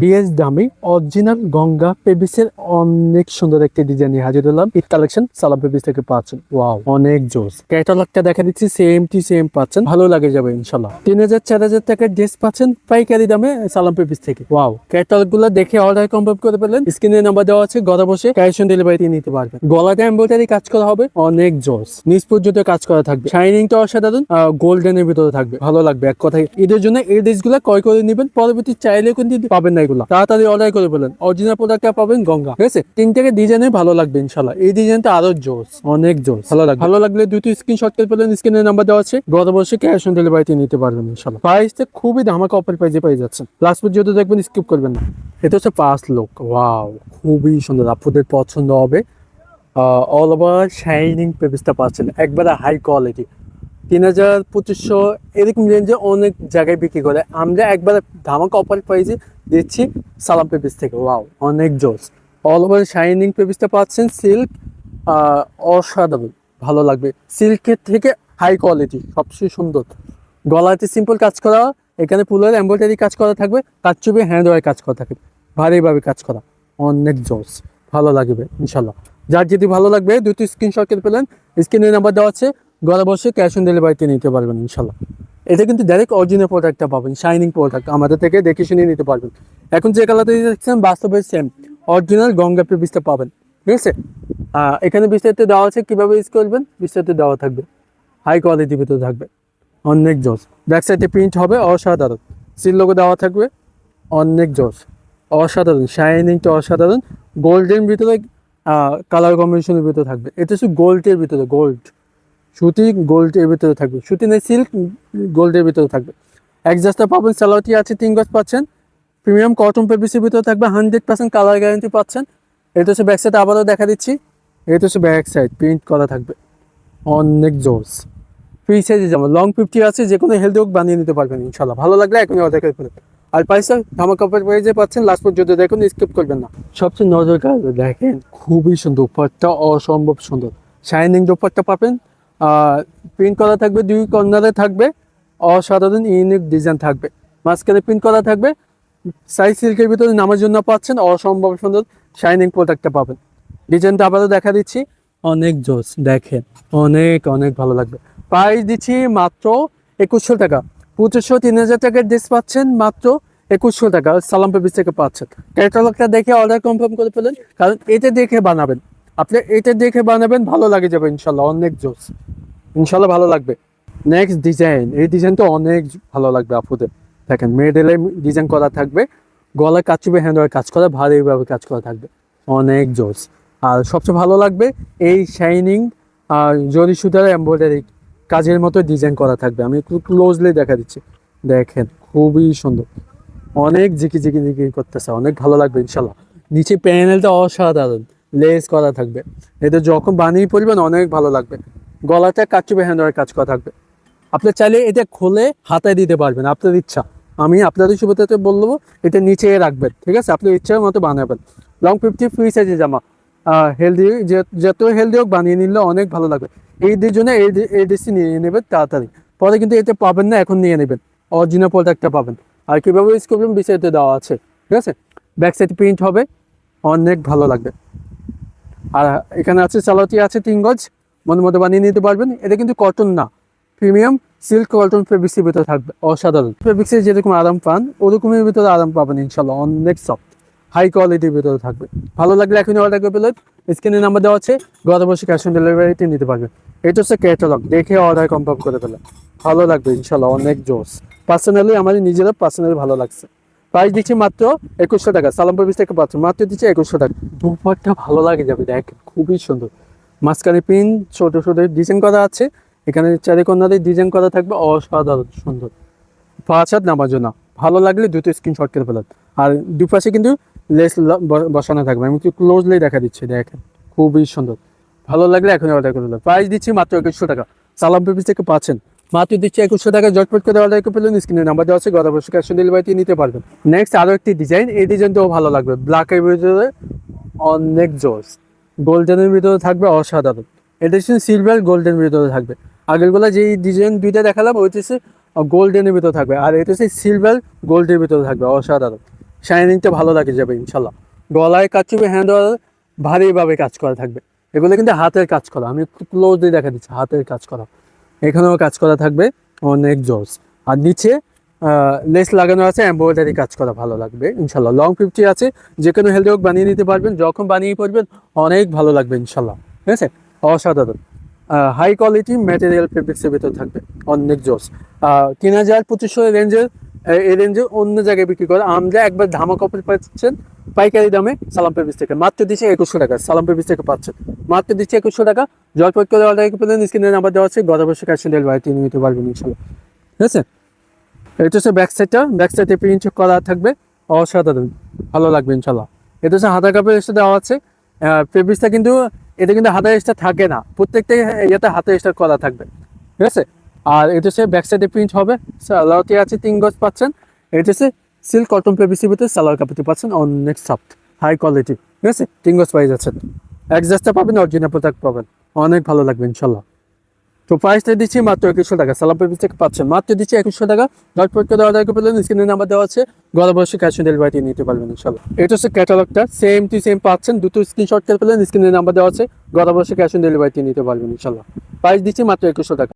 BS দামি original Ganga পেবিসের অনেক সুন্দর একটি ডিজাইন হাজির হলাম। ঈদ কালেকশন সালাম পেবিস থেকে পাচ্ছেন। ওয়াও অনেক জোস। ক্যাটালগটা দেখা দিচ্ছি সেম টি সেম পাচ্ছেন। ভালো লাগে যাবে, ইনশাল্লাহ। তিন হাজার, চার হাজার টাকার ড্রেস পাচ্ছেন, পাইকারি দামে সালাম পেবিস থেকে। ওয়াও ক্যাটালগগুলো দেখে অর্ডার কনফার্ম করে পেলেন স্ক্রিনে নাম্বার দেওয়া আছে, ঘরে বসে ক্যাশ অন ডেলিভারি নিতে পারবেন। গলাতে এমব্রয়ডারি কাজ করা হবে, অনেক জোস। নিচ পর্যন্ত কাজ করা থাকবে। শাইনিংটা অসাধারণ গোল্ডেনের ভিতরে থাকবে। ভালো লাগবে, এক কথায়। ঈদের জন্য এই ড্রেসগুলো ক্রয় করে নেবেন, পরবর্তী চাইলে কিন্তু পাবেন না এগুলো তাড়াতাড়ি অর্ডার করে ফেলেন। অরিজিনাল প্রোডাক্টটা পাবেন গঙ্গা। ঠিক আছে? তিন থেকে ডিজাইনে ভালো লাগবে ইনশাল্লাহ এই ডিজাইনটা আরও জোস, অনেক জোস। ভালো লাগবে। ভালো লাগলে দুটি স্ক্রিনশট করে ফেলেন স্ক্রিনের নাম্বার দেওয়া আছে। ঘরে বসে ক্যাশ অন ডেলিভারিতে নিতে পারবেন ইনশাল্লাহ প্রাইসটা খুবই ধামাকা অফার প্রাইজে পেয়ে যাচ্ছেন। লাস্ট পর্যন্ত দেখবেন স্কিপ করবেন না। এটা হচ্ছে পাঁচ লোক ওয়াও খুবই সুন্দর। আপনাদের পছন্দ হবে। অল ওভার শাইনিং পেপিসটা পাচ্ছেন। একবারে হাই কোয়ালিটি তিন হাজার পঁচিশশো এরকম রেঞ্জে অনেক জায়গায় বিক্রি করে। আমরা একবারে ধামাকা অফার প্রাইজে দিচ্ছি সালাম পেপিস থেকে। ওয়াও অনেক জোস অল ওভার শাইনিং পেপিসটা পাচ্ছেন সিল্ক অসাধারণ। ভালো লাগবে। সিল্কের থেকে হাই কোয়ালিটি সবচেয়ে সুন্দর। গলাতে সিম্পল কাজ করা, এখানে ফুলের এমব্রয়ডারি কাজ করা থাকবে কাজ চুপে হ্যান্ড ওয়ার কাজ করা থাকবে। ভারীভাবে কাজ করা। অনেক জোস ভালো লাগবে ইনশাল্লাহ যার যদি ভালো লাগবে দুটি স্ক্রিনশট করে পেলেন স্ক্রিনের নাম্বার দেওয়া আছে। ঘরে বসে ক্যাশ অন ডেলিভারিতে নিতে পারবেন ইনশাল্লাহ এটা কিন্তু ডাইরেক্ট অরিজিনাল প্রোডাক্টটা পাবেন শাইনিং প্রোডাক্ট আমাদের থেকে দেখে শুনে নিতে পারবেন। এখন যে কালারটা দেখছেন বাস্তবে সেম অরিজিনাল গঙ্গা পিসটা পাবেন, ঠিক আছে? এখানে বিস্তারিত দেওয়া আছে, কীভাবে ইউজ করবেন, বিস্তারিত দেওয়া থাকবে। হাই কোয়ালিটির ভিতরে থাকবে, অনেক জোস। ব্যাক সাইডে প্রিন্ট হবে, অসাধারণ। সিল লোগো দেওয়া থাকবে, অনেক জোস। অসাধারণ শাইনিংটা অসাধারণ। গোল্ডের ভিতরে কালার কম্বিনেশনের ভিতরে থাকবে। এটা শুধু গোল্ডের ভিতরে গোল্ড সুতি গোল্ডের ভিতরে থাকবে। সুতি নেই সিল্ক গোল্ডের ভিতরে থাকবে। একজাস্টটা পাবেন স্যালোটি আছে, তিন গজ পাচ্ছেন। প্রিমিয়াম কটন পেপিসের ভিতরে থাকবে হান্ড্রেড পার্সেন্ট কালার গ্যারান্টি পাচ্ছেন। এটা হচ্ছে ব্যাক সাইড আবারও দেখা দিচ্ছি। এটা হচ্ছে ব্যাক সাইড প্রিন্ট করা থাকবে। অনেক জোস ফ্রি সাইজে যেমন লং ফিফটি আছে, যে কোনো হেলদি হোক বানিয়ে নিতে পারবেন ইনশাল্লাহ ভালো লাগলে এখনই অর্ডার করে আর পয়সা ধামাকা প্রাইজে পাচ্ছেন লাস্ট পর্যন্ত দেখুন স্কিপ করবেন না। সবচেয়ে নজর দেখেন, খুবই সুন্দর উপহারটা অসম্ভব সুন্দর। শাইনিং দোপারটা পাবেন প্রিন্ট করা থাকবে, দুই কর্নারে থাকবে, অসাধারণ ইউনিক ডিজাইন থাকবে। মাঝখানে প্রিন্ট করা থাকবে সাইজ সিল্কের ভিতরে নামার জন্য পাচ্ছেন, অসম্ভব সুন্দর শাইনিং প্রোডাক্টটা পাবেন। ডিজাইনটা আবারও দেখা দিচ্ছি। অনেক জোস, দেখেন, অনেক অনেক ভালো লাগবে। প্রাইস দিচ্ছি মাত্র একুশশো টাকা। পঁচিশশো, তিন হাজার টাকার ড্রেস পাচ্ছেন মাত্র একুশশো টাকা। সালাম পেপিস থেকে পাচ্ছেন। ক্যাটালগটা দেখে অর্ডার কনফার্ম করে ফেলেন, কারণ এটা দেখে বানাবেন। আপনি এটা দেখে বানাবেন, ভালো লাগে যাবে ইনশাল্লাহ, অনেক জোস। ইনশাল্লাহ ভালো লাগবে। নেক্সট ডিজাইন এই ডিজাইনটা অনেক ভালো লাগবে আপুদের। দেখেন মেডেলে ডিজাইন করা থাকবে। গলায় কাজ চুপে হ্যান্ড কাজ করা ভারীভাবে কাজ করা থাকবে। অনেক জোস। আর সবচেয়ে ভালো লাগবে, এই শাইনিং আর জরি সুতার এমব্রয়ডারি কাজের মতো ডিজাইন করা থাকবে। আমি একটু ক্লোজলি দেখা দিচ্ছি। দেখেন, খুবই সুন্দর। অনেক জিকি জিকি জিকি করতেছে, অনেক ভালো লাগবে ইনশাল্লাহ। নিচে প্যানেলটা অসাধারণ। লেস করা থাকবে। এটা যখন বানিয়ে পড়বেন অনেক ভালো লাগবে। গলাটা কাচুবে হ্যান্ডওয়ার কাজ করা থাকবে। আপনি চাইলে এটা খুলে হাতায় দিতে পারবেন, আপনার ইচ্ছা। আমি আপনাদের সুবিধাতে বলব এটা নিচে রাখবেন, ঠিক আছে? আপনার ইচ্ছার মতো বানাবেন। লং ফিফটি ফ্রি সাইজে জামা। হেলদি যত হেলদি হোক, বানিয়ে নিলে অনেক ভালো লাগবে। এই দির জন্য এই এই ডিসি নিয়ে নেবেন তাড়াতাড়ি। পরে কিন্তু এটা পাবেন না, এখন নিয়ে নেবেন। অরিজিনাল প্রোডাক্টটা পাবেন। আর কীভাবে ইউজ করবেন বিস্তারিত দেওয়া আছে, ঠিক আছে? ব্যাক সাইড প্রিন্ট হবে, অনেক ভালো লাগবে। আর এখানে আছে সালোয়ারটি আছে তিন গজ। মনের মতো বানিয়ে নিতে পারবেন। এটা কিন্তু কটন না। প্রিমিয়াম সিল্ক কটন ফেব্রিক্সের ভিতরে থাকবে। অসাধারণ। ফেব্রিক্সের যেরকম আরাম পান, ওরকমের ভিতরে আরাম পাবেন ইনশাল্লাহ অনেক সফট হাই কোয়ালিটির ভিতরে থাকবে। ভালো লাগলে এখনই অর্ডার করে পেলেন স্ক্রিনে নাম্বার দেওয়া আছে। ঘরে বসে ক্যাশ অন ডেলিভারিতে নিতে পারবেন। এটা হচ্ছে ক্যাটালগ দেখে অর্ডার কনফার্ম করে ফেলেন। ভালো লাগবে ইনশাল্লাহ অনেক জোস পার্সোনালি আমাদের নিজেরা পার্সোনালি ভালো লাগছে। প্রাইস দিচ্ছি মাত্র একুশশো টাকা, সালামপুর বিশ থেকে পাচ্ছ মাত্র দিচ্ছি একুশশো টাকা। দুপারটা ভালো লাগে যাবে দেখ খুবই সুন্দর। মাঝখানে পিন, ছোট ছোট ডিজাইন করা আছে। এখানে চারি কন্যাদের ডিজাইন করা থাকবে, অসাধারণ, সুন্দর। হাত নামার জন্য। ভালো লাগলে দুটো স্ক্রিনশট করে ফেলেন। আর দুপাশে কিন্তু লেস বসানো থাকবে। আমি একটু ক্লোজলি দেখা দিচ্ছি, দেখেন, খুবই সুন্দর। ভালো লাগলে এখন অর্ডার করে প্রাইস দিচ্ছি মাত্র একুশশো টাকা। সালাম পেপিস থেকে পাচ্ছেন মাত্র দিচ্ছে একুশশো টাকা জটপট করে অর্ডার করে ফেলেন স্ক্রিনে নাম্বার দেওয়া আছে গত বছর ক্যাশ ডেলিভারিতে নিতে পারবেন। নেক্সট আরও একটি ডিজাইন এই ডিজাইনটাও ভালো লাগবে। ব্ল্যাকের ভিতরে অনেক জোস। গোল্ডেনের ভিতরে থাকবে অসাধারণ। এটা হচ্ছে সিলভার গোল্ডেন ভিতরে থাকবে। আগেরগুলো যেই ডিজাইন দুইটা দেখালাম ওইটা হচ্ছে গোল্ডেনের ভিতরে থাকবে। আর এটা হচ্ছে সিলভার গোল্ডের ভিতরে থাকবে, অসাধারণ। শাইনিংটা ভালো লাগে যাবে ইনশাল্লাহ গলায় কাজ করবে হ্যান্ড ভারীভাবে কাজ করা থাকবে। এগুলো কিন্তু হাতের কাজ করা। আমি ক্লোজলি দেখা দিচ্ছি, হাতের কাজ করা। এখানেও কাজ করা থাকবে অনেক জোস। আর নিচে লেস লাগানো আছে, এম্ব্রয়ডারি কাজ করা ভালো লাগবে, ইনশাল্লাহ। লং ফিফটি আছে, যে কোনো হেলদি হোক বানিয়ে নিতে পারবেন, যখন বানিয়ে পড়বেন অনেক ভালো লাগবে, ইনশাল্লাহ। ঠিক আছে? অসাধারণ। হাই কোয়ালিটি ম্যাটেরিয়াল ফেব্রিক্সের ভেতর থাকবে, অনেক জোস। তিন হাজার পঁচিশশো রেঞ্জের এই রেঞ্জে অন্য জায়গায় বিক্রি করে। আমরা একবার ধামা কপি পাচ্ছেন পাইকারি দামে সালাম পেবিস থেকে মাত্র দিচ্ছে একুশশো টাকা। সালাম পেবিস থেকে পাচ্ছেন। মাত্র দিচ্ছে একুশশো টাকা। জলপট করে অর্ডার পেলেন স্ক্রিনের নাম্বার দেওয়া আছে। গত বছর ক্যাশ ডেলিভারিতে নিতে পারবেন ইনশাল্লাহ ঠিক আছে? এটা হচ্ছে ব্যাক সাইডটা ব্যাক সাইডে প্রিন্ট করা থাকবে। অসাধারণ। ভালো লাগবে ইনশাল্লাহ এটা হচ্ছে হাতা কাপের এক্সট্রা দেওয়া আছে। ফেব্রিক্সটা কিন্তু, এটা কিন্তু হাতা এক্সট্রা থাকে না। প্রত্যেকটা ইয়েতে হাতে এক্সট্রা করা থাকবে। ঠিক আছে? আর এটা হচ্ছে ব্যাক সাইডে প্রিন্ট হবে সালোয়ারটি আছে তিন গজ পাচ্ছেন। এটা হচ্ছে সিল্ক কটন পেপিসির ভিতরে সালোয়ার কাপড়টি পাচ্ছেন অনেক সফট হাই কোয়ালিটি ঠিক আছে? তিন গজ পাই যাচ্ছেন। অ্যাডজাস্টটা পাবেন অরিজিনাল প্রোডাক্ট পাবেন। অনেক ভালো লাগবে ইনশাল্লাহ তো প্রাইসটা দিচ্ছি মাত্র একুশশো টাকা সালাম পেপিস থেকে পাচ্ছেন। মাত্র দিচ্ছি একুশশো টাকা ঝটপট করে অর্ডার করে পেলেন স্ক্রিনের নাম্বার দেওয়া আছে। গলা বসে ক্যাশ অন ডেলিভারি নিতে পারবেন ইনশাল্লাহ এটা হচ্ছে ক্যাটালগটা সেম টু সেম পাচ্ছেন, দুটো স্ক্রিনশট করে পেলেন স্ক্রিনের নাম্বার দেওয়া আছে। গলা বসে ক্যাশ অন ডেলিভারি নিতে পারবেন ইনশাল্লাহ প্রাইস দিচ্ছি মাত্র একুশশো টাকা।